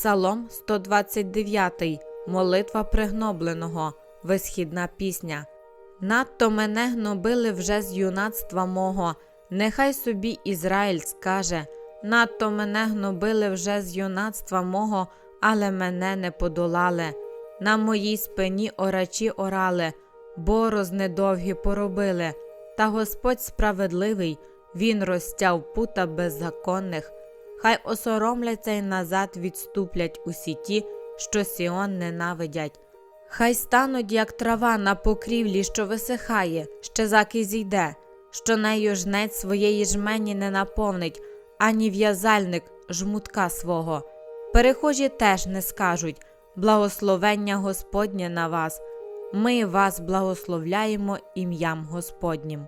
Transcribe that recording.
Псалом 129. Молитва пригнобленого. Висхідна пісня. Надто мене гнобили вже з юнацтва мого. Нехай собі Ізраїль скаже. Надто мене гнобили вже з юнацтва мого, але мене не подолали. На моїй спині орачі орали, борозни довгі поробили. Та Господь справедливий, Він розтяв пута беззаконних. Хай осоромляться й назад відступлять усі ті, що Сіон ненавидять. Хай стануть, як трава на покрівлі, що висихає, ще заки зійде, що нею жнець своєї жмені не наповнить, ані в'язальник жмутка свого. Перехожі теж не скажуть благословення Господнє на вас. Ми вас благословляємо ім'ям Господнім.